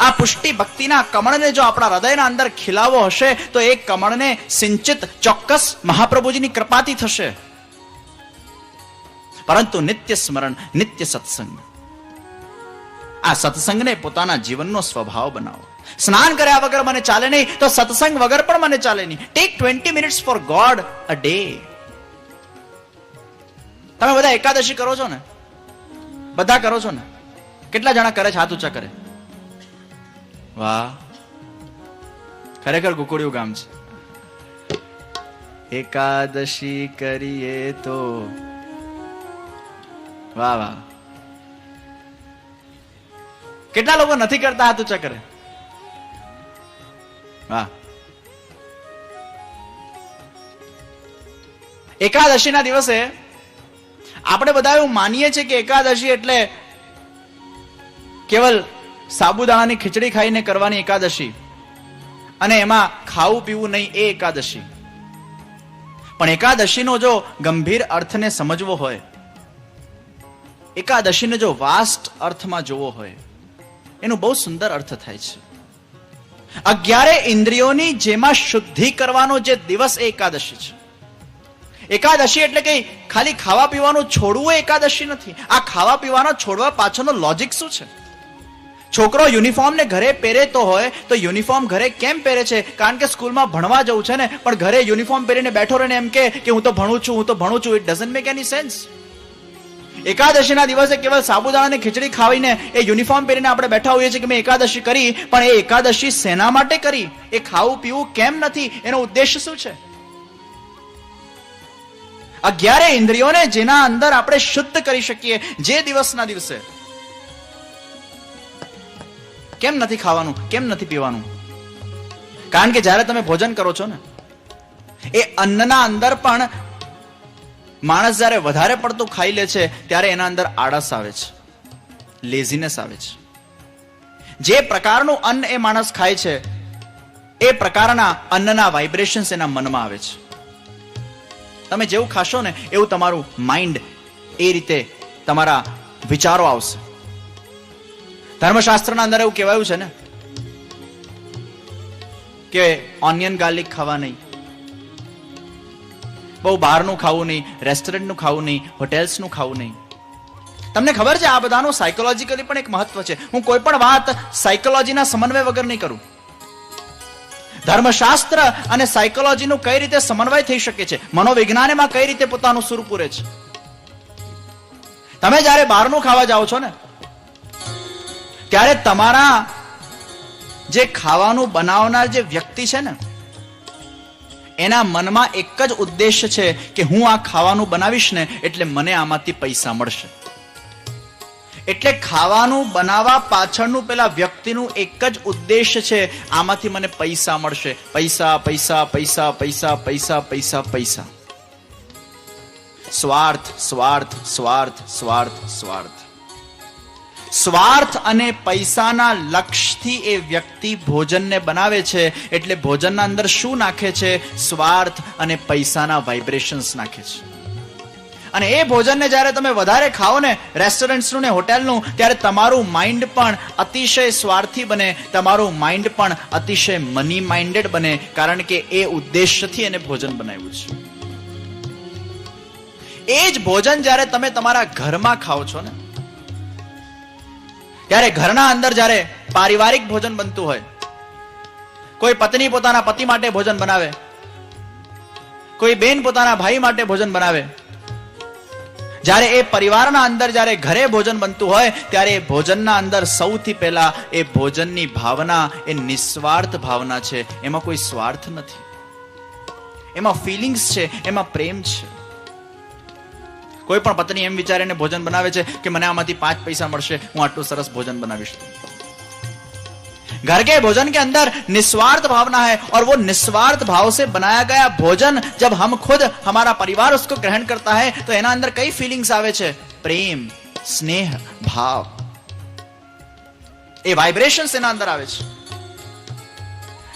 આ પુષ્ટિ ભક્તિના કમળને જો આપણા હૃદયના અંદર ખીલાવો હશે, તો એ કમળને સિંચિત ચોક્કસ મહાપ્રભુજીની કૃપાથી થશે. પરંતુ નિત્ય સ્મરણ, નિત્ય સત્સંગ. આ સત્સંગને પોતાના જીવનનો સ્વભાવ બનાવો. સ્નાન કર્યા વગર મને ચાલે નહીં, તો સત્સંગ વગર પણ મને ચાલે નહીં. Take twenty minutes for god a day તમે બધા એકાદશી કરો છો ને? બધા કરો છો ને? કેટલા જણા કરે છે? હાથ ઊંચા કરે. વાહ. ખરેખર કુકુડિયું ગામ છે. એકાદશી કરીએ તો. વાહ વાહ. કેટલા લોકો નથી કરતા હાથ ઊંચા વાહ. એકાદશીના દિવસે આપણે બધા એવું માનીએ છીએ કે એકાદશી એટલે કેવલ સાબુદાણાની ખીચડી ખાઈને કરવાની એકાદશી. અને એમાં ખાવું પીવું નહીં એ એકાદશી. પણ એકાદશીનો જો ગંભીર અર્થને સમજવો હોય, એકાદશીને જો વાસ્ટ અર્થમાં જોવો હોય, એનો બહુ સુંદર અર્થ થાય છે. અગિયારે ઇન્દ્રિયોની જેમાં શુદ્ધિ કરવાનો જે દિવસ એ એકાદશી છે. એકાદશી એટલે કે ખાલી ખાવા પીવાનું છોડવું એકાદશી નથી. આ ખાવા પીવાનો છોડવા પાછળનો લોજિક શું છે? છોકરો યુનિફોર્મ ને ઘરે પહેરે તો હોય તો યુનિફોર્મ ઘરે કેમ પહેરે છે? કારણ કે સ્કૂલમાં ભણવા જવું છે ને, પણ ઘરે યુનિફોર્મ પહેરીને બેઠો રહીને એમ કે હું તો ભણું છું, હું તો ભણું છું it doesn't make any sense એકાદશીના દિવસે કેવલ સાબુદાણાની ખીચડી ખાવીને એ યુનિફોર્મ પહેરીને આપણે બેઠા હોઈએ છીએ કે મેં એકાદશી કરી, પણ એ એકાદશી શેના માટે કરી? એ ખાવું પીવું કેમ નથી? એનો ઉદ્દેશ શું છે? અગિયારે ઇન્દ્રિયોને જેના અંદર આપણે શુદ્ધ કરી શકીએ, જે દિવસના દિવસે કેમ નથી ખાવાનું? કેમ નથી પીવાનું? કારણ કે જ્યારે તમે ભોજન કરો છો ને, એ અન્નના અંદર પણ માણસ જ્યારે વધારે પડતું ખાઈ લે છે, ત્યારે એના અંદર આળસ આવે છે લેઝીનેસ આવે છે. જે પ્રકારનું અન્ન એ માણસ ખાય છે, એ પ્રકારના અન્નના વાઇબ્રેશન્સ એના મનમાં આવે છે. તમે જેવું ખાશો ને, એવું તમારું માઇન્ડ એ રીતે તમારા વિચારો આવશે. ધર્મશાસ્ત્રના અંદર એવું કહેવાયું છે ને કે ઓનિયન ગાર્લિક ખાવા નહીં. બહુ બહારનું ખાવું નહીં રેસ્ટોરન્ટનું ખાવું નહીં હોટેલ્સનું ખાવું નહીં. તમને ખબર છે આ બધાનું સાયકોલોજીકલી પણ એક મહત્વ છે. હું કોઈ પણ વાત સાયકોલોજીના સમન્વય વગર નહીં કરું. ધર્મશાસ્ત્ર અને સાયકોલોજીનું કઈ રીતે સમન્વય થઈ શકે છે? મનોવિજ્ઞાન એમાં કઈ રીતે પોતાનું સુર પૂરે છે? તમે જ્યારે બહારનું ખાવા જાઓ છો ને ત્યારે તમારા જે ખાવાનું બનાવનાર જે વ્યક્તિ છે ને, એના મનમાં એક જ ઉદ્દેશ છે કે હું આ ખાવાનું બનાવીશ ને, એટલે મને આમાંથી પૈસા મળશે. એટલે ખાવાનું બનાવવા પાછળનું પેલા વ્યક્તિનું એક જ ઉદ્દેશ છે, આમાંથી મને પૈસા મળશે. પૈસા પૈસા પૈસા પૈસા પૈસા પૈસા પૈસા. સ્વાર્થ સ્વાર્થ સ્વાર્થ સ્વાર્થ સ્વાર્થ. સ્વાર્થ અને પૈસાના લક્ષ્યથી એ વ્યક્તિ ભોજનને બનાવે છે. એટલે ભોજનના અંદર શું નાખે છે? સ્વાર્થ અને પૈસાના વાઇબ્રેશન્સ નાખે છે. અને એ ભોજનને જ્યારે તમે વધારે ખાઓ ને રેસ્ટોરન્ટ્સનું ને હોટેલનું ત્યારે તમારું માઇન્ડ પણ અતિશય સ્વાર્થી બને, તમારું માઇન્ડ પણ અતિશય મની માઇન્ડેડ બને, કારણ કે એ ઉદ્દેશ્યથી એને ભોજન બનાવ્યું છે. એ જ ભોજન જ્યારે તમે તમારા ઘરમાં ખાઓ છો ને ત્યારે ઘરના અંદર જ્યારે પારિવારિક ભોજન બનતું હોય, કોઈ પત્ની પોતાના પતિ માટે ભોજન બનાવે, કોઈ બેન પોતાના ભાઈ માટે ભોજન બનાવે, જ્યારે એ પરિવારના અંદર જ્યારે ઘરે ભોજન બનતું હોય, ત્યારે એ ભોજનના અંદર સૌથી પહેલા એ ભોજનની ભાવના, એ નિસ્વાર્થ ભાવના છે. એમાં કોઈ સ્વાર્થ નથી. એમાં ફિલિંગ્સ છે, એમાં પ્રેમ છે. કોઈ પણ પત્ની એમ વિચારીને ભોજન બનાવે છે કે મને આમાંથી પાંચ પૈસા મળશે હું આટલું સરસ ભોજન બનાવીશ घर के भोजन के अंदर निस्वार्थ भावना है और वो निस्वार्थ भाव से बनाया गया भोजन जब हम खुद हमारा परिवार उसको ग्रहण करता है तो एना अंदर कई फीलिंग्स आवे છે પ્રેમ સ્નેહ ભાવ એ વાઇબ્રેશન્સ એના અંદર આવે છે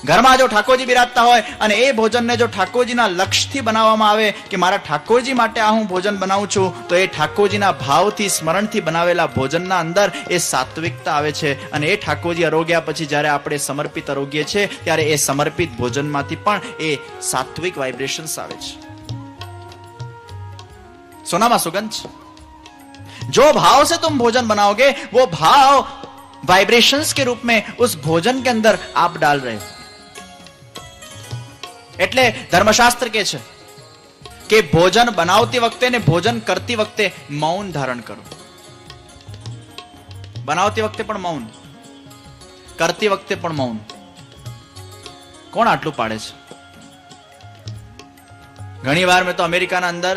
ઘરમાં જો ઠાકોરજી બિરાજતા હોય અને એ ભોજનને જો ઠાકોરજીના લક્ષ્યથી બનાવવામાં આવે કે મારા ઠાકોરજી માટે આ હું ભોજન બનાવું છું તો એ ઠાકોરજીના ભાવથી સ્મરણથી બનાવેલા ભોજનના અંદર એ સાત્વિકતા આવે છે અને એ ઠાકોરજી આરોગ્યા પછી જ્યારે આપણે સમર્પિત આરોગ્ય છે ત્યારે એ સમર્પિત ભોજનમાંથી પણ એ સાત્વિક વાઇબ્રેશન્સ આવે છે સોનામાં સુગંધ છે जो भाव से तुम भोजन बनाओगे वो भाव वाइब्रेशंस के रूप में उस भोजन के अंदर आप डाल रहे हो એટલે ધર્મશાસ્ત્ર કે છે કે ભોજન બનાવતી વખતે ને ભોજન કરતી વખતે મૌન ધારણ કરો. બનાવતી વખતે પણ મૌન, કરતી વખતે પણ મૌન. કોણ આટલું પાડે છે? ઘણી વાર મેં તો અમેરિકાના અંદર,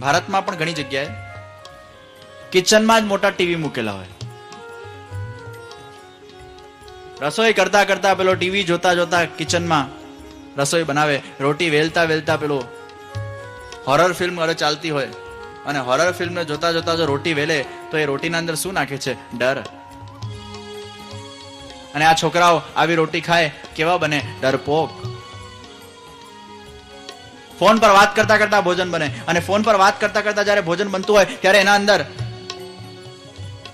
ભારતમાં પણ ઘણી જગ્યાએ કિચનમાં જ મોટા ટીવી મૂકેલા હોય. રસોઈ કરતા કરતા પેલો ટીવી જોતા જોતા કિચનમાં રસોઈ બનાવે, રોટી વેલતા વેલતા પેલું હોરર ફિલ્મ અરે ચાલતી હોય. અને હોરર ફિલ્મને જોતા જોતા જો રોટી વેલે, તો એ રોટીના અંદર શું નાખે છે? ડર. અને આ છોકરાઓ આવી રોટી ખાય, કેવા બને? ડરપોક. ફોન પર વાત કરતા કરતા ભોજન બને. અને ફોન પર વાત કરતા કરતા જ્યારે ભોજન બનતું હોય, ત્યારે એના અંદર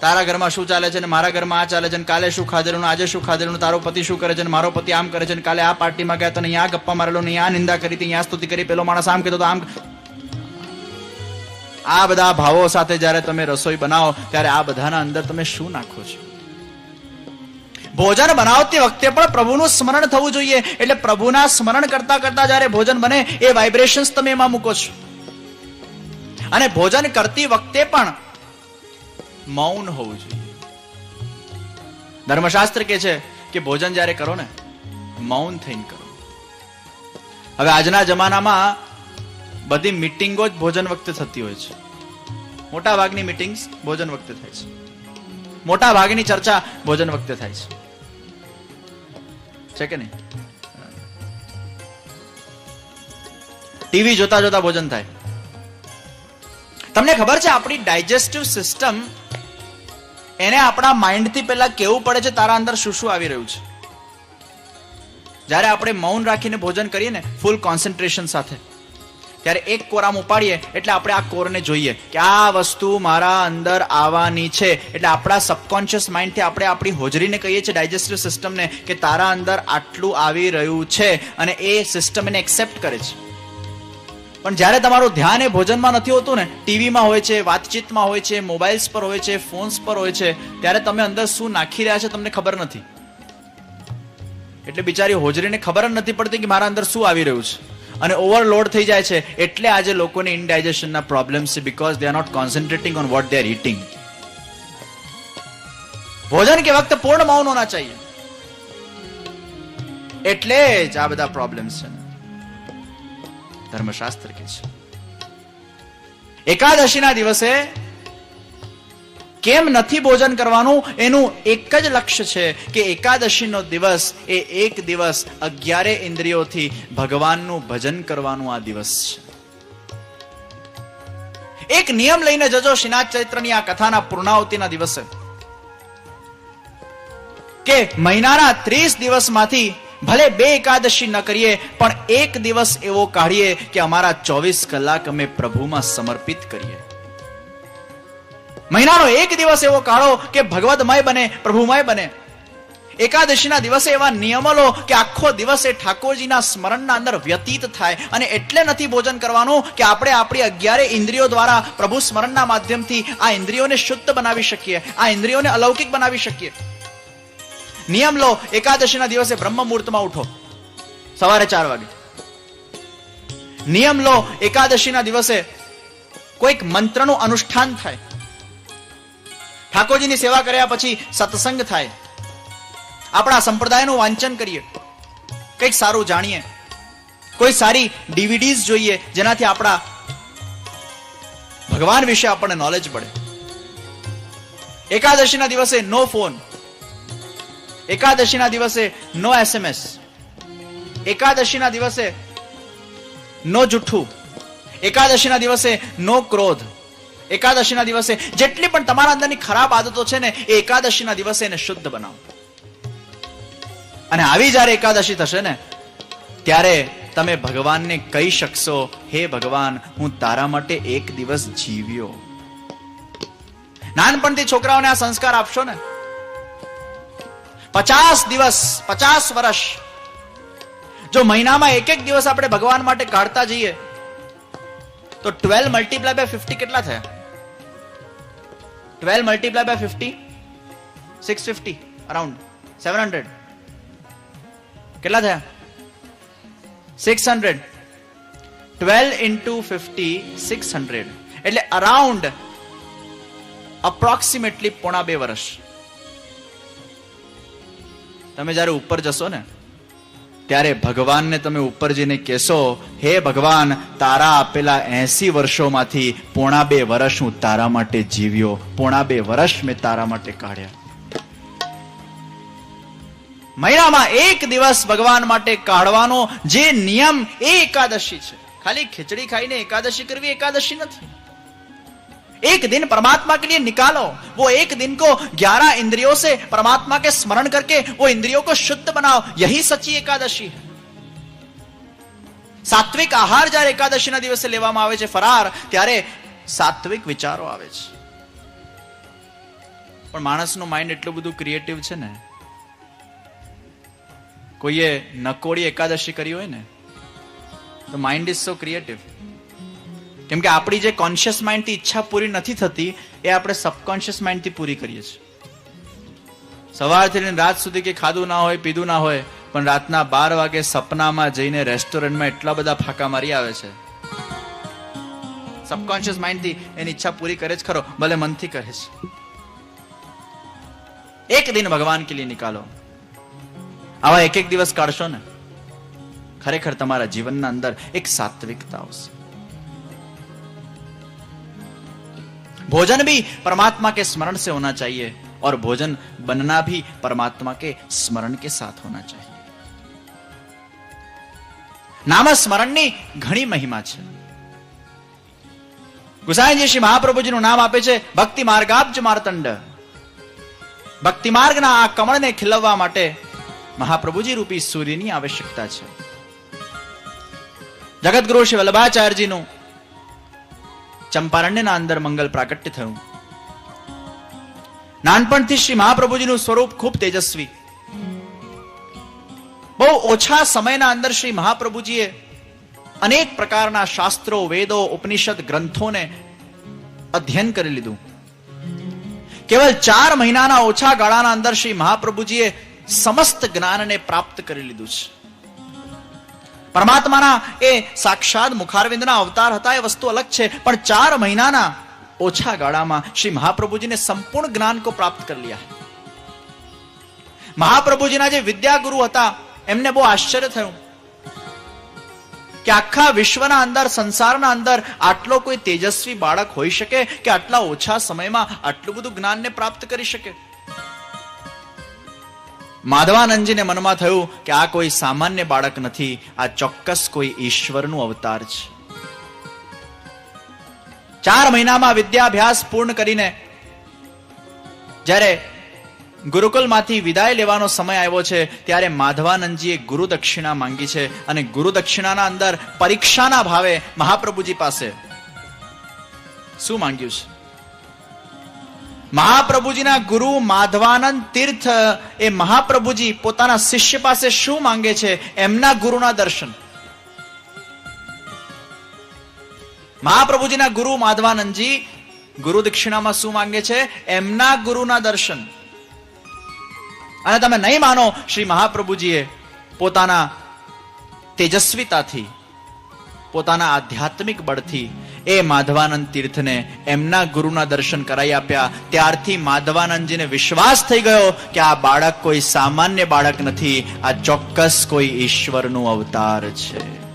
તારા ઘરમાં શું ચાલે છે ને મારા ઘરમાં આ ચાલે છે ને કાલે શું ખાધેલું આજે શું ખાધેલું તારો પતિ શું કરે છે ને મારો પતિ આમ કરે છે ને કાલે આ પાર્ટીમાં ગયા તો નહીં આ ગપ્પા મારેલો, ને આ નિંદા કરી હતી આ સ્તુતિ કરી, પેલો માણસ આમ કીધું તો આમ આ બધા ભાવો સાથે જ્યારે તમે રસોઈ બનાવો, ત્યારે આ બધાના અંદર તમે શું નાખો છો? ભોજન બનાવતી વખતે પણ પ્રભુનું સ્મરણ થવું જોઈએ. એટલે પ્રભુના સ્મરણ કરતા કરતા જ્યારે ભોજન બને, એ વાઇબ્રેશન્સ તમે એમાં મૂકો છો. અને ભોજન કરતી વખતે પણ મૌન હોવું જોઈએ. ધર્મશાસ્ત્ર કે છે કે ભોજન જ્યારે કરો ને, મૌન થઈને કરો. હવે આજના જમાનામાં બધી મિટિંગો જ ભોજન વખતે થતી હોય છે. મોટા ભાગની મિટિંગ્સ ભોજન વખતે થાય છે. મોટા ભાગની ચર્ચા ભોજન વખતે થાય છે. છે કે નહીં? ટીવી જોતા જોતા ભોજન થાય. તમને ખબર છે આપણી ડાયજેસ્ટિવ સિસ્ટમ એને આપણા માઇન્ડથી પહેલા કેવું પડે છે તારા અંદર શું શું આવી રહ્યું છે? જ્યારે આપણે મૌન રાખીને ભોજન કરીએ ને ફૂલ કોન્સન્ટ્રેશન સાથે, ત્યારે એક કોરામ ઉપાડીએ એટલે આપણે આ કોરને જોઈએ કે આ વસ્તુ મારા અંદર આવવાની છે. એટલે આપણા સબકોન્શિયસ માઇન્ડથી આપણે આપણી હોજરીને કહીએ છીએ ડાયજેસ્ટિવ સિસ્ટમને કે તારા અંદર આટલું આવી રહ્યું છે અને એ સિસ્ટમ એને એક્સેપ્ટ કરે છે. પણ જ્યારે તમારું ધ્યાન એ ભોજનમાં નથી હોતું ને, ટીવીમાં હોય છે, વાતચીતમાં હોય છે, મોબાઈલ્સ પર હોય છે, ફોન્સ પર હોય છે, ત્યારે તમે અંદર શું નાખી રહ્યા છે તમને ખબર નથી. એટલે બિચારી હોજરીને ખબર જ નથી પડતી કે મારા અંદર શું આવી રહ્યું છે. અને ઓવરલોડ થઈ જાય છે એટલે આજે લોકોને ઇનડાઇજેશનના પ્રોબ્લેમ્સ છે because they are not concentrating on what they are eating ભોજન કે વખત પૂર્ણ મૌન હોના ચાહીએ. એટલે જ આ બધા પ્રોબ્લેમ્સ છે. ધર્મશાસ્ત્ર કે છે એકાદશીના દિવસે કેમ નથી ભોજન કરવાનું? એનું એક જ લક્ષ્ય છે કે એકાદશીનો દિવસ એ એક દિવસ અગિયારે ઇન્દ્રિયોથી ભગવાનનું ભજન કરવાનું આ દિવસ છે. એક નિયમ લઈને જજો શ્રીનાથ ચૈત્રની આ કથાના પૂર્ણાવતીના દિવસે કે મહિનાના ત્રીસ દિવસમાંથી ભલે બે એકાદશી ન કરીએ, પણ એક દિવસ એવો કાઢીએ કે અમારા ચોવીસ કલાક અમે પ્રભુમાં સમર્પિત કરીએ. મહિનાનો એક દિવસ એવો કાઢો કે ભગવદમય બને, પ્રભુમય બને. એકાદશીના દિવસે એવા નિયમો લો કે આખો દિવસ એ ઠાકોરજીના સ્મરણના અંદર વ્યતીત થાય અને એટલે નથી ભોજન કરવાનું કે આપણે આપણી અગિયારે ઇન્દ્રિયો દ્વારા પ્રભુ સ્મરણના માધ્યમથી આ ઇન્દ્રિયોને શુદ્ધ બનાવી શકીએ, આ ઇન્દ્રિયોને અલૌકિક બનાવી શકીએ. નિયમ લો એકાદશીના દિવસે બ્રહ્મ મુહૂર્તમાં ઉઠો. સવારે ચાર વાગે. નિયમ લો એકાદશીના દિવસે કોઈક મંત્રનું અનુષ્ઠાન થાય. ઠાકોરજીની સેવા કર્યા પછી સત્સંગ થાય. આપણા સંપ્રદાયનું વાંચન કરીએ. કંઈક સારું જાણીએ. કોઈ સારી ડીવીડીઝ જોઈએ જેનાથી આપણા ભગવાન વિશે આપણને નોલેજ પડે એકાદશીના દિવસે નો ફોન. એકાદશીના દિવસે નો એસએમએસ એકાદશીના દિવસે નો જુઠ્ઠું. એકાદશીના દિવસે નો ક્રોધ. એકાદશીના દિવસે જેટલી પણ તમારા અંદરની ખરાબ આદતો છે ને, એ એકાદશીના દિવસે એને શુદ્ધ બનાવો. અને આવી જ્યારે એકાદશી થશે ને, ત્યારે તમે ભગવાનને કહી શકશો, હે ભગવાન, હું તારા માટે એક દિવસ જીવ્યો. નાનપણથી છોકરાઓને આ સંસ્કાર આપશો ને? પચાસ દિવસ પચાસ વર્ષ જો મહિનામાં એક એક દિવસ આપણે ભગવાન માટે કાઢતા જઈએ તો ટ્વેલ્વ મલ્ટીપ્લાય બાય ફિફ્ટી કેટલા થયા twelve multiply by fifty six fifty around seven hundred કેટલા થયા six hundred twelve into fifty six hundred એટલે અરાઉન્ડ અપ્રોક્સિમેટલી પોણા બે વર્ષ તમે જ્યારે ઉપર જશો ને, ત્યારે ભગવાનને તમે ઉપર જઈને કહેશો, હે ભગવાન, તારા આપેલા એસી વર્ષોમાંથી પોણા બે વર્ષ હું તારા માટે જીવ્યો, પોણા બે વર્ષ મેં તારા માટે કાઢ્યા. મહિનામાં એક દિવસ ભગવાન માટે કાઢવાનો જે નિયમ એ એકાદશી છે. ખાલી ખીચડી ખાઈને એકાદશી કરવી એકાદશી નથી. एक दिन परमात्मा के लिए निकालो वो एक दिन को ग्यारह इंद्रियों से परमात्मा के स्मरण करके वो इंद्रियों को शुद्ध बनाओ यही सच्ची एकादशी है સાત્વિક આહાર જ્યારે એકાદશીના દિવસે લેવામાં આવે છે ફરાર ત્યારે સાત્વિક વિચારો આવે છે પણ માણસનું માઇન્ડ એટલું બધું ક્રિએટિવ છે ને કોઈએ નકોડી એકાદશી કરી હોય ને તો માઇન્ડ ઇઝ સો ક્રિએટિવ કેમ કે આપણી જે કોન્શિયસ માઇન્ડથી ઈચ્છા પૂરી નથી થતી, એ આપણે સબકોન્શિયસ માઇન્ડથી પૂરી કરીએ છીએ. સવારથી લઈને રાત સુધી કે ખાધું ના હોય, પીધું ના હોય, પણ રાતના બાર વાગે સપનામાં જઈને રેસ્ટોરન્ટમાં એટલા બધા ફાંકા મારી આવે છે. સબકોન્શિયસ માઇન્ડથી એની ઈચ્છા પૂરી કરે જ ખરો, ભલે મનથી કરે છે. એક દિન ભગવાન કે લીએ નિકાલો. આવા એક એક દિવસ કાઢશો ને, ખરેખર તમારા જીવનના અંદર એક સાત્વિકતા આવશે. भोजन भी परमात्मा के स्मरण से होना चाहिए और भोजन बनना भी परमात्मा के स्मरण के साथ होना चाहिए નામ સ્મરણની ઘણી મહિમા છે ગુસાઈજી શ્રી મહાપ્રભુજીનું નામ આપે છે ભક્તિ માર્ગાબ્જ માર્તંડ ભક્તિ માર્ગના આ કમળને ખીલવવા માટે મહાપ્રભુજી રૂપી સૂર્યની આવશ્યકતા છે જગતગુરુ શ્રી વલ્લભાચાર્યજીનું ચંપારણ્યના અંદર મંગલ પ્રાગટ્ય થયું. નાનપણથી શ્રી મહાપ્રભુજીનું સ્વરૂપ ખૂબ તેજસ્વી. બહુ ઓછા સમયના અંદર શ્રી મહાપ્રભુજીએ અનેક પ્રકારના શાસ્ત્રો, વેદો, ઉપનિષદ, ગ્રંથોને અધ્યયન કરી લીધું. કેવલ ચાર મહિનાના ઓછા ગાળાના અંદર શ્રી મહાપ્રભુજીએ સમસ્ત જ્ઞાનને પ્રાપ્ત કરી લીધું છે. પરમાત્માના એ સાક્ષાત મુખારવિંદના અવતાર હતા, એ વસ્તુ અલગ છે. પણ ચાર મહિનાના ઓછા ગાળામાં શ્રી મહાપ્રભુજીને સંપૂર્ણ જ્ઞાન કો પ્રાપ્ત કરી લિયા. મહાપ્રભુજીના જે વિદ્યાગુરુ હતા, એમને બહુ આશ્ચર્ય થયું કે આખા વિશ્વના અંદર, સંસારના અંદર આટલો કોઈ તેજસ્વી બાળક હોઈ શકે કે આટલા ઓછા સમયમાં આટલું બધું જ્ઞાનને પ્રાપ્ત કરી શકે? માધવાનંદજીને મનમાં થયું કે આ કોઈ સામાન્ય બાળક નથી, આ ચોક્કસ કોઈ ઈશ્વરનું અવતાર છે. ચાર મહિનામાં વિદ્યાભ્યાસ પૂર્ણ કરીને જ્યારે ગુરુકુલમાંથી વિદાય લેવાનો સમય આવ્યો છે, ત્યારે માધવાનંદજીએ ગુરુ દક્ષિણા માંગી છે અને ગુરુ દક્ષિણાના અંદર પરીક્ષાના ભાવે મહાપ્રભુજી પાસે શું માંગ્યું છે? મહાપ્રભુજીના ગુરુ માધવાનંદ તીર્થ એ મહાપ્રભુજી પોતાના શિષ્ય પાસે શું માંગે છે એમના ગુરુના દર્શન. મહાપ્રભુજીના ગુરુ માધવાનંદજી ગુરુ દક્ષિણામાં શું માંગે છે એમના ગુરુના દર્શન. અને તમે નહીં માનો શ્રી મહાપ્રભુજીએ પોતાના તેજસ્વીતાથી, પોતાના આધ્યાત્મિક બળથી એ માધવાનંદ તીર્થને એમના ગુરુના દર્શન કરાવી આપ્યા. ત્યારથી માધવાનંદજીને વિશ્વાસ થઈ ગયો કે આ બાળક કોઈ સામાન્ય બાળક નથી, આ ચોક્કસ કોઈ ઈશ્વરનું અવતાર છે.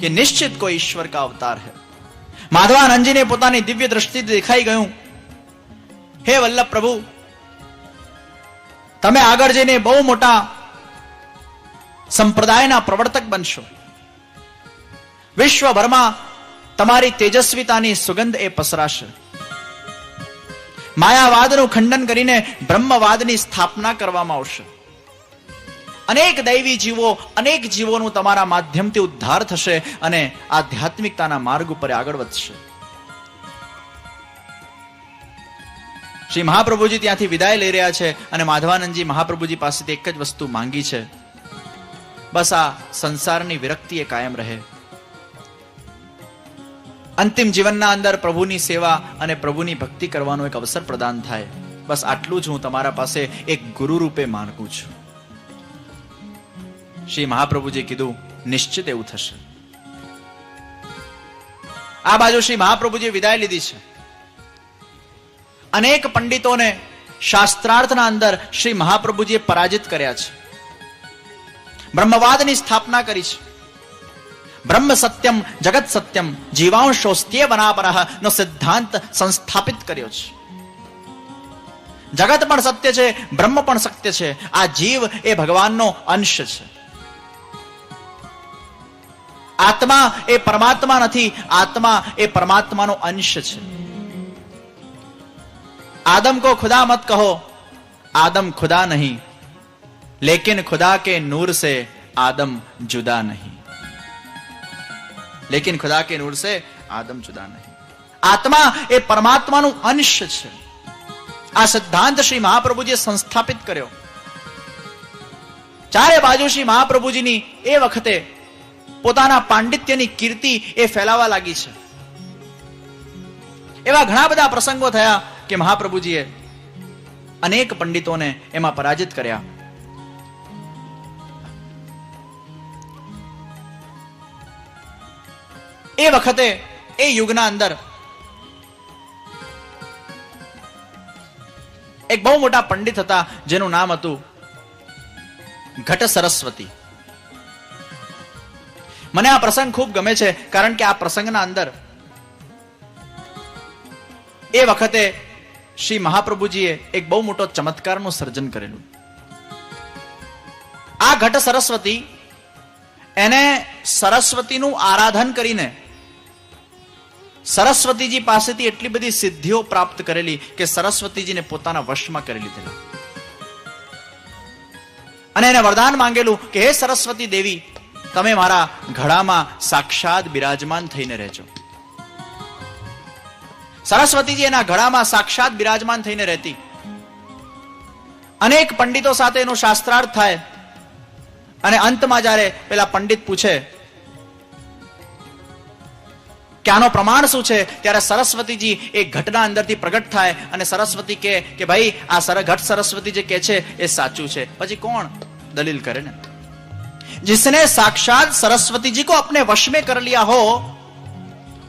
કે નિશ્ચિત કોઈ ઈશ્વર કા અવતાર હે. માધવાનંદજીને પોતાની દિવ્ય દ્રષ્ટિ દેખાઈ ગયું. હે વલ્લભ પ્રભુ, તમે આગળ જઈને બહુ મોટા સંપ્રદાયના પ્રવર્તક બનશો. વિશ્વભરમાં તમારી તેજસ્વીતાની સુગંધ એ પસરાશે. માયાવાદનું ખંડન કરીને બ્રહ્મવાદની સ્થાપના કરવામાં આવશે. અનેક દૈવી જીવો અનેક જીવોનું તમારા માધ્યમથી ઉદ્ધાર થશે અને આધ્યાત્મિકતાના માર્ગ ઉપર આગળ વધશે. શ્રી મહાપ્રભુજી ત્યાંથી વિદાય લઈ રહ્યા છે અને માધવાનંદજી મહાપ્રભુજી પાસેથી એક જ વસ્તુ માંગી છે. બસ આ સંસારની વિરક્તિ એ કાયમ રહે. અંતિમ જીવનના અંદર પ્રભુની સેવા અને પ્રભુની ભક્તિ કરવાનો એક અવસર પ્રદાન થાય. બસ આટલું જ હું તમારા પાસે એક ગુરુ રૂપે માનકું છું. શ્રી મહાપ્રભુજી કીધું, નિશ્ચિત એવું થશે. આ બાજુ શ્રી મહાપ્રભુજી વિદાય લીધી છે. અનેક પંડિતોને શાસ્ત્રાર્થના અંદર શ્રી મહાપ્રભુજીએ પરાજિત કર્યા છે. બ્રહ્મવાદની સ્થાપના કરી છે. બ્રહ્મ સત્યમ જગત સત્યમ જીવાંશોસ્ત્ય બનાપરહ નો સિદ્ધાંત સંસ્થાપિત કર્યો છે જગત પણ સત્ય છે બ્રહ્મ પણ સત્ય છે આ જીવ એ ભગવાનનો અંશ છે આત્મા એ પરમાત્મા નથી આત્મા એ પરમાત્માનો અંશ છે आदम को खुदा मत कहो आदम खुदा नहीं लेकिन खुदा के नूर से आदम जुदा नहीं લેકિન ખુદા કે નૂર સે આદમ જુદા નહીં. આત્મા એ પરમાત્માનું અંશ છે. આ સિદ્ધાંત શ્રી મહાપ્રભુજીએ સંસ્થાપિત કર્યો. ચારે બાજુ શ્રી મહાપ્રભુજીની એ વખતે પોતાના પાંડિત્યની કીર્તિ એ ફેલાવા લાગી છે. એવા ઘણા બધા પ્રસંગો થયા કે મહાપ્રભુજીએ અનેક પંડિતોને એમાં પરાજિત કર્યા. એ વખતે એ યુગના અંદર એક બહુ મોટા પંડિત હતા, જેનું નામ હતું ઘટ સરસ્વતી. મને આ પ્રસંગ ખૂબ ગમે છે, કારણ કે આ પ્રસંગના અંદર એ વખતે શ્રી મહાપ્રભુજીએ એક બહુ મોટો ચમત્કારનું સર્જન કરેલું. આ ઘટ સરસ્વતી એને સરસ્વતીનું આરાધન કરીને સરસ્વતીજી પાસેથી એટલી બધી સિદ્ધિઓ પ્રાપ્ત કરેલી કે સરસ્વતીજીને પોતાના વશમાં કરી લીધેલા. અને એને વરદાન માંગેલું કે, હે સરસ્વતી દેવી, તમે મારા ઘડામાં સાક્ષાત બિરાજમાન થઈને રહેજો. સરસ્વતીજી એના ઘડામાં સાક્ષાત બિરાજમાન થઈને રહેતી. અનેક પંડિતો સાથે એનો શાસ્ત્રાર્થ થાય. અને અંતમાં જ્યારે પેલા પંડિત પૂછે કે આનો પ્રમાણ શું છે ત્યારે સરસ્વતીજી એ ઘટના અંદરથી પ્રગટ થાય અને સરસ્વતી કે કે ભાઈ આ સર ઘટ સરસ્વતી જે કે છે એ સાચું છે પછી કોણ દલીલ કરે ને जिसने साक्षात सरस्वती जी को अपने वश में कर लिया हो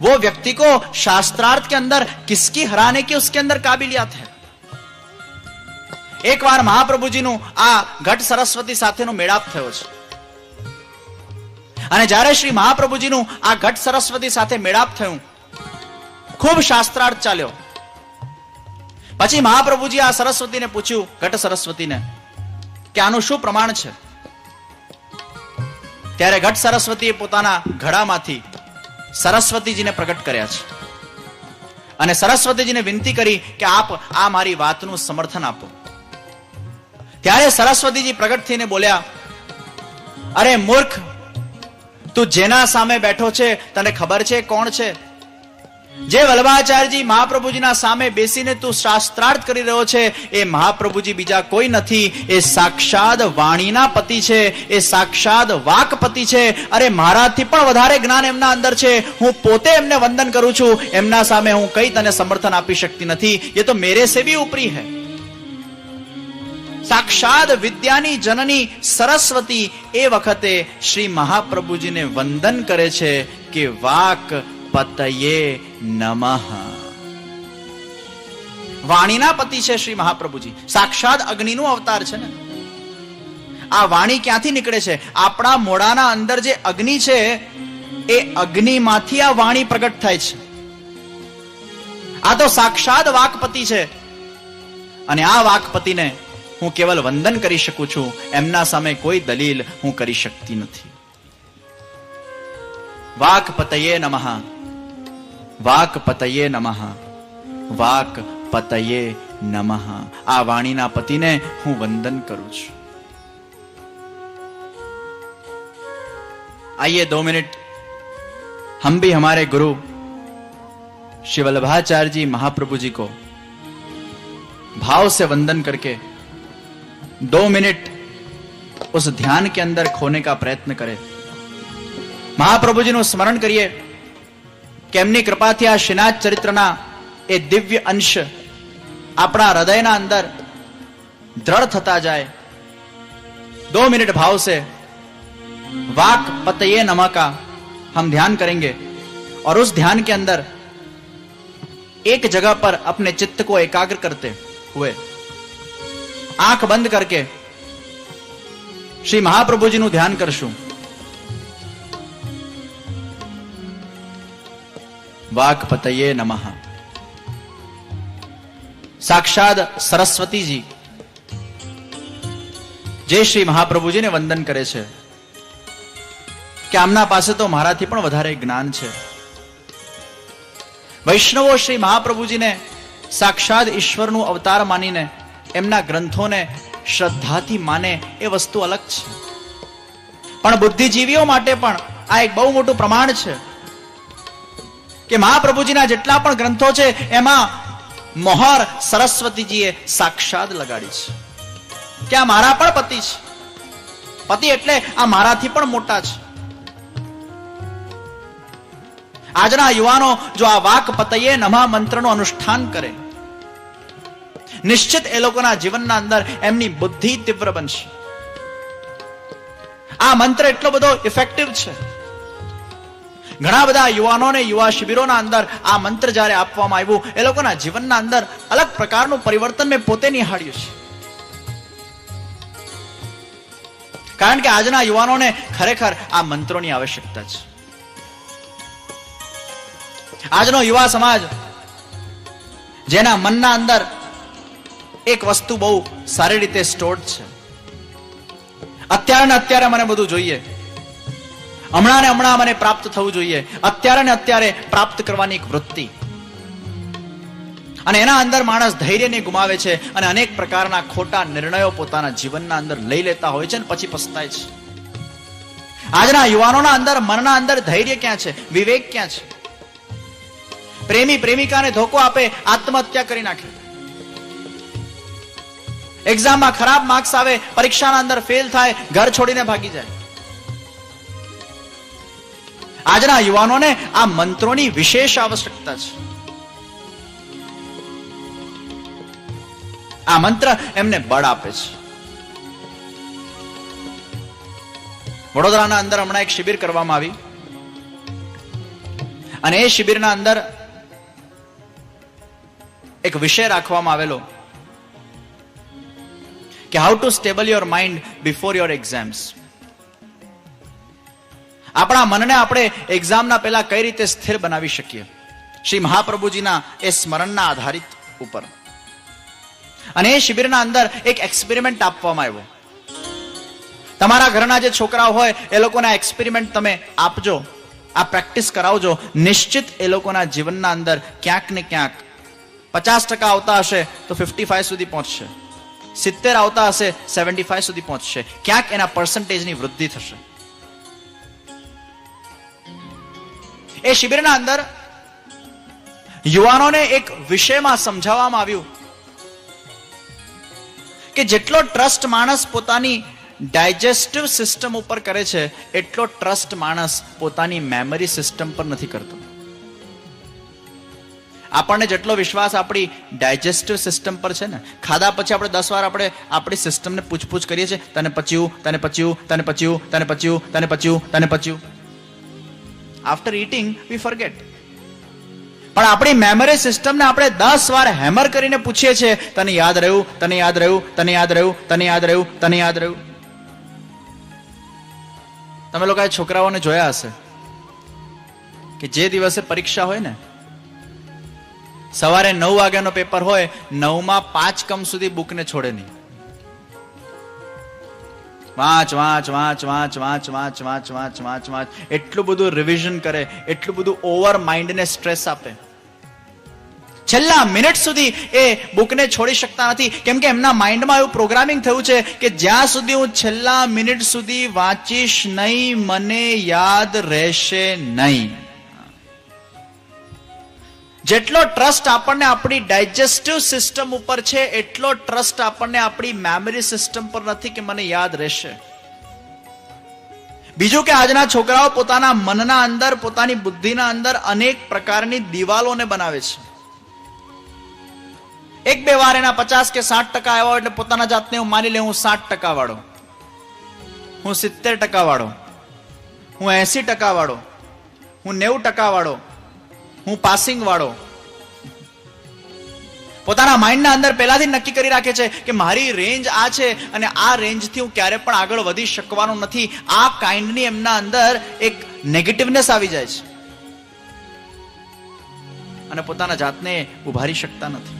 वो व्यक्ति को शास्त्रार्थ के अंदर किसकी हराने की उसके अंदर काबिलियत है એક વાર મહાપ્રભુજીનું આ ઘટ સરસ્વતી સાથેનો મેળાપ થયો છે અને જ્યારે શ્રી મહાપ્રભુજીનું આ ઘટ સરસ્વતી સાથે મેળાપ થયું, ખૂબ શાસ્ત્રાર્થ ચાલ્યો. પછી મહાપ્રભુજી આ સરસ્વતીને પૂછ્યું, ઘટ સરસ્વતીને, કે આનું શું પ્રમાણ છે? ત્યારે ઘટ સરસ્વતીએ પોતાના ઘડામાંથી સરસ્વતીજીને પ્રગટ કર્યા છે. અને સરસ્વતીજીને વિનંતી કરી કે આપ આ મારી વાતનું સમર્થન આપો. ત્યારે સરસ્વતીજી પ્રગટ થઈને બોલ્યા, અરે મૂર્ખ તું જેના સામે બેઠો છે, તને ખબર છે કોણ છે? જે વલ્લભાચાર્યજી મહાપ્રભુજીના સામે બેસીને તું શાસ્ત્રાર્થ કરી રહ્યો છે, એ મહાપ્રભુજી બીજા કોઈ નથી. એ સાક્ષાત વાણીના પતિ છે, એ સાક્ષાત વાકપતિ છે. અરે મારાથી પણ વધારે જ્ઞાન એમના અંદર છે. હું પોતે એમને વંદન કરું છું. એમના સામે હું કઈ તને સમર્થન આપી શકતી નથી. એ તો મેરે સે બી ઉપરી હૈ. સાક્ષાત વિદ્યાની જનની સરસ્વતી એ વખતે શ્રી મહાપ્રભુજીને વંદન કરે છે કે વાક પતયે નમઃ. વાણીના પતિ છે શ્રી મહાપ્રભુજી. સાક્ષાત અગ્નિનું અવતાર છે ને. આ વાણી ક્યાંથી નીકળે છે? આપણા મોડાના અંદર જે અગ્નિ છે, એ અગ્નિમાંથી આ વાણી પ્રગટ થાય છે. આ તો સાક્ષાત વાકપતિ છે. અને આ વાકપતિને હું કેવલ વંદન કરી શકું છું એમના સામે કોઈ દલીલ હું કરી શકતી નથી વાક પતયે નમઃ વાક પતયે નમઃ વાક પતયે નમઃ આ વાણીના પતિને હું વંદન કરું છું आइए दो मिनट हम भी हमारे गुरु श्री वल्लभाचार्य जी महाप्रभु जी को भाव से वंदन करके दो मिनट उस ध्यान के अंदर खोने का प्रयत्न करें મહાપ્રભુજીનું સ્મરણ કરીએ કે એમની કૃપાથી આ શ્રીનાથ ચરિત્રના એ દિવ્ય અંશ આપણા હૃદયના અંદર દ્રઢ થતા જાય दो मिनट भाव से वाक पतये नमः का हम ध्यान करेंगे और उस ध्यान के अंदर एक जगह पर अपने चित्त को एकाग्र करते हुए આંખ બંધ કરકે શ્રી મહાપ્રભુજીનું ધ્યાન કરશું. વાક પતયે નમઃ. સાક્ષાત સરસ્વતીજી જે શ્રી મહાપ્રભુજીને વંદન કરે છે, કે આમના પાસે તો મારાથી પણ વધારે જ્ઞાન છે. વૈષ્ણવો શ્રી મહાપ્રભુજીને સાક્ષાત ઈશ્વરનું અવતાર માનીને એમના ગ્રંથોને શ્રદ્ધાથી માને એ વસ્તુ અલગ છે. પણ બુદ્ધિજીવીઓ માટે પણ આ એક બહુ મોટું પ્રમાણ છે કે મહાપ્રભુજીના જેટલા પણ ગ્રંથો છે, એમાં મોહર સરસ્વતીજીએ સાક્ષાત લગાડી છે. કે આ મારા પણ પતિ છે. પતિ એટલે આ મારાથી પણ મોટા છે. આજના યુવાનો જો આ વાક પતયે નમા મંત્રનું અનુષ્ઠાન કરે નિશ્ચિત એ લોકોના જીવનના અંદર એમની બુદ્ધિ તીવ્ર બનશે. આ મંત્ર એટલો બધો ઇફેક્ટિવ છે. ઘણા બધા યુવાનોને યુવા શિબિરોના અંદર આ મંત્ર જ્યારે આપવામાં આવ્યું, એ લોકોના જીવનના અંદર અલગ પ્રકારનું પરિવર્તન મેં પોતે નિહાળ્યું છે. કારણ કે આજના યુવાનોને ખરેખર આ મંત્રોની આવશ્યકતા છે. આજનો યુવા સમાજ, જેના મનના અંદર એક વસ્તુ બહુ સારી રીતે સ્ટોર્ડ છે. અત્યારે અત્યારે મને બધું જોઈએ. હમણાં ને હમણાં મને પ્રાપ્ત થવું જોઈએ. અત્યારે ને અત્યારે પ્રાપ્ત કરવાની એક વૃત્તિ. અને એના અંદર માણસ ધૈર્યને ગુમાવે છે અને અનેક પ્રકારના ખોટા નિર્ણયો પોતાના જીવનના અંદર લઈ લેતા હોય છે અને પછી પસ્તાય છે. આજના યુવાનોના અંદર, મનના અંદર ધૈર્ય ક્યાં છે? વિવેક ક્યાં છે? પ્રેમી પ્રેમિકાને ધોકો આપે, આત્મહત્યા કરી નાખે. એક્ઝામમાં ખરાબ માર્ક્સ આવે, પરીક્ષાના અંદર ફેલ થાય, ઘર છોડીને ભાગી જાય. આજના યુવાનોને આ મંત્રોની વિશેષ આવશ્યકતા છે. આ મંત્ર એમને બળ આપે છે. વડોદરાના અંદર હમણાં એક શિબિર કરવામાં આવી. અને એ શિબિરના અંદર એક વિષય રાખવામાં આવેલો. કે how to stable your mind before your exams આપણા મનને આપણે એક્ઝામના પહેલા કઈ રીતે સ્થિર બનાવી શકીએ? શ્રી મહાપ્રભુજીના એ સ્મરણના આધારિત ઉપર. અને એ શિબિરના અંદર એક એક્સપેરિમેન્ટ આપવામાં આવ્યો. તમારા ઘરના જે છોકરાઓ હોય, એ લોકોના એક્સપેરિમેન્ટ તમે આપજો, આ પ્રેક્ટિસ કરાવજો. નિશ્ચિત એ લોકોના જીવનના અંદર ક્યાંક ને ક્યાંક પચાસ ટકા આવતા હશે, તો ફિફ્ટી ફાઈવ સુધી પહોંચશે. સિત્તેર આવતા હશે સેવન્ટી ફાઈવ સુધી પહોંચશે. ક્યાંક એના પર્સન્ટેજની વૃદ્ધિ થશે. એ શિબિરના અંદર યુવાનોને એક વિષયમાં સમજાવવામાં આવ્યું કે જેટલો ટ્રસ્ટ માણસ પોતાની ડાયજેસ્ટિવ સિસ્ટમ ઉપર કરે છે, એટલો ટ્રસ્ટ માણસ પોતાની મેમરી સિસ્ટમ પર નથી કરતો. આપણને જેટલો વિશ્વાસ આપણી ડાયજેસ્ટિવ સિસ્ટમ પર છે ને, ખાધા પછી આપણે દસ વાર આપણે આપણી સિસ્ટમને પૂછપૂછ કરીએ છીએ, તને પચ્યું તને પચ્યું તને પચ્યું તને પચ્યું તને પચ્યું તને પચ્યું. આફ્ટર ઇટિંગ વી ફોરગેટ પણ આપણી મેમરી સિસ્ટમને આપણે દસ વાર હેમર કરીને પૂછીએ છીએ, તને યાદ રહ્યું, તને યાદ રહ્યું, તને યાદ રહ્યું, તને યાદ રહ્યું, તને યાદ રહ્યું. તમે લોકોએ છોકરાઓને જોયા હશે કે જે દિવસે પરીક્ષા હોય ને સવારે નવ વાગ્યાનો પેપર હોય, નવમાં પાંચ કમ સુધી બુકને છોડે નહીં. વાંચ વાંચ વાંચ વાંચ વાંચ વાંચ વાંચ વાંચ વાંચ વાંચ. એટલું બધું રિવિઝન કરે, એટલું બધું ઓવર માઇન્ડને સ્ટ્રેસ આપે. છેલ્લા મિનિટ સુધી એ બુકને છોડી શકતા નથી. કેમ કે એમના માઇન્ડમાં એવું પ્રોગ્રામિંગ થયું છે કે જ્યાં સુધી હું છેલ્લા મિનિટ સુધી વાંચીશ નહીં, મને યાદ રહેશે નહીં. જેટલો ટ્રસ્ટ આપણને આપણી ડાયજેસ્ટિવ સિસ્ટમ ઉપર છે, એટલો ટ્રસ્ટ આપણને આપણી મેમરી સિસ્ટમ પર નથી કે મને યાદ રહેશે. બીજું કે આજના છોકરાઓ પોતાના મનના અંદર, પોતાની બુદ્ધિના અંદર અનેક પ્રકારની દિવાલોને બનાવે છે. એક બે વાર એના પચાસ કે સાઠ ટકા આવ્યા એટલે પોતાના જાતને હું માની લે હું સાઠ ટકા વાળો. હું સિત્તેર ટકા વાળો. હું એસી ટકા વાળો. હું નેવું ટકા વાળો. હું પાસિંગ વાળો. પોતાના માઇન્ડના અંદર પહેલાથી નક્કી કરી રાખે છે કે મારી રેન્જ આ છે અને આ રેન્જથી હું ક્યારે પણ આગળ વધી શકવાનો નથી. આ કાઇન્ડની એમના અંદર એક નેગેટિવનેસ આવી જાય છે. અને પોતાના જાતને ઉભારી શકતા નથી.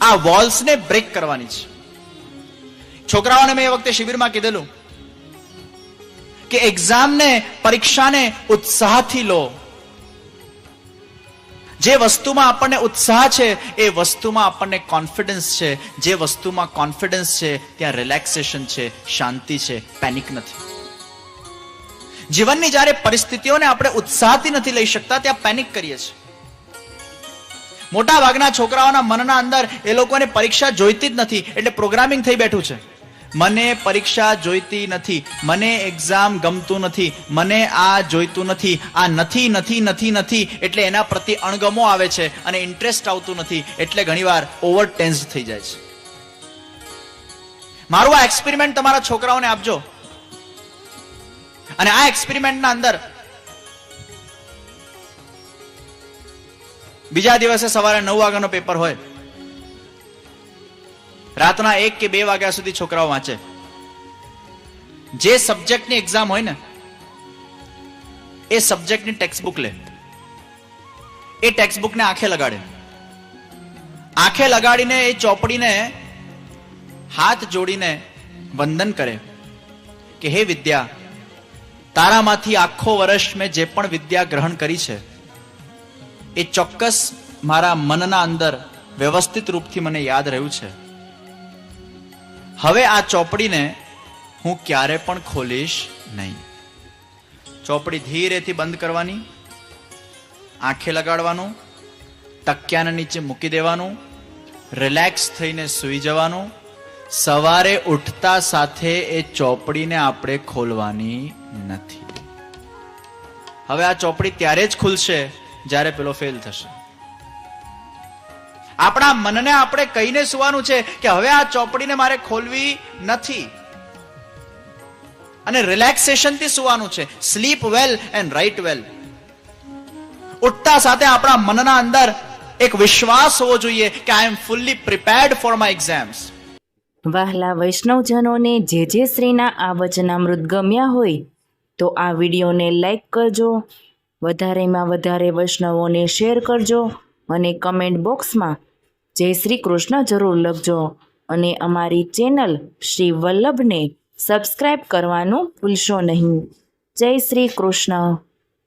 આ વોલ્સને બ્રેક કરવાની છે. છોકરાઓને મેં એ વખતે શિબિરમાં કીધેલું કે એક્ઝામને પરીક્ષાને ઉત્સાહથી લો. જે વસ્તુમાં આપણને ઉત્સાહ છે, એ વસ્તુમાં આપણને કોન્ફિડન્સ છે. જે વસ્તુમાં કોન્ફિડન્સ છે, ત્યાં રિલેક્સેશન છે, શાંતિ છે પેનિક નથી. જીવનની જ્યારે પરિસ્થિતિઓને આપણે ઉત્સાહથી નથી લઈ શકતા, ત્યાં પેનિક કરીએ છીએ. મોટા ભાગના છોકરાઓના મનના અંદર એ લોકોને પરીક્ષા જોઈતી જ નથી, એટલે પ્રોગ્રામિંગ થઈ બેઠું છે. મને પરીક્ષા જોઈતી નથી, મને એક્ઝામ ગમતું નથી, મને આ જોઈતું નથી, આ નથી નથી નથી નથી, એટલે એના પ્રતિ અણગમો આવે છે અને ઇન્ટરેસ્ટ આવતું નથી, એટલે ઘણીવાર ઓવર ટેન્સ થઈ જાય છે. મારું આ એક્સપેરિમેન્ટ તમારા છોકરાઓને આપજો. અને આ એક્સપેરિમેન્ટના અંદર બીજા દિવસે સવારે નવ વાગ્યાનો પેપર હોય. રાતના એક કે બે વાગ્યા સુધી છોકરાઓ વાંચે. જે સબ્જેક્ટની એક્ઝામ હોય ને, એ સબ્જેક્ટની ટેક્સ્ટ બુક લે. એ ટેક્સ્ટ બુકને આંખે લગાડે. આંખે લગાડીને એ ચોપડીને હાથ જોડીને વંદન કરે કે, હે વિદ્યા, તારામાંથી આખો વર્ષ મેં જે પણ વિદ્યા ગ્રહણ કરી છે, એ ચોક્કસ મારા મનના અંદર વ્યવસ્થિત રૂપથી મને યાદ રહ્યું છે. હવે આ ચોપડીને હું ક્યારે પણ ખોલીશ નહીં. ચોપડી ધીરેથી બંધ કરવાની, આંખે લગાડવાનું, તકિયાના નીચે મૂકી દેવાનું રિલેક્સ થઈને સૂઈ જવાનું, સવારે ઉઠતા સાથે એ ચોપડીને આપણે ખોલવાની નથી. હવે આ ચોપડી ત્યારે જ ખુલશે જ્યારે પેલો ફેલ થશે. આપણા મનને આપણે કહીને સુવાનું છે કે હવે આ ચોપડીને મારે ખોલવી નથી. અને રિલેક્સેશનથી સુવાનું છે. Sleep well and right well ઉઠતા સાથે આપણા મનના અંદર એક વિશ્વાસ હોવો જોઈએ કે I am fully prepared for my exams વહાલા વૈષ્ણવજનોને જે જે શ્રીના આ વચનામૃત ગમ્યા હોય, તો આ વિડીયોને લાઈક કરજો. વધારેમાં વધારે વૈષ્ણવોને શેર કરજો અને કમેન્ટ બોક્સમાં જય શ્રી કૃષ્ણ જરૂર લખજો. અને અમારી ચેનલ શ્રી વલ્લભને સબસ્ક્રાઈબ કરવાનું ભૂલશો નહીં. જય શ્રી કૃષ્ણ.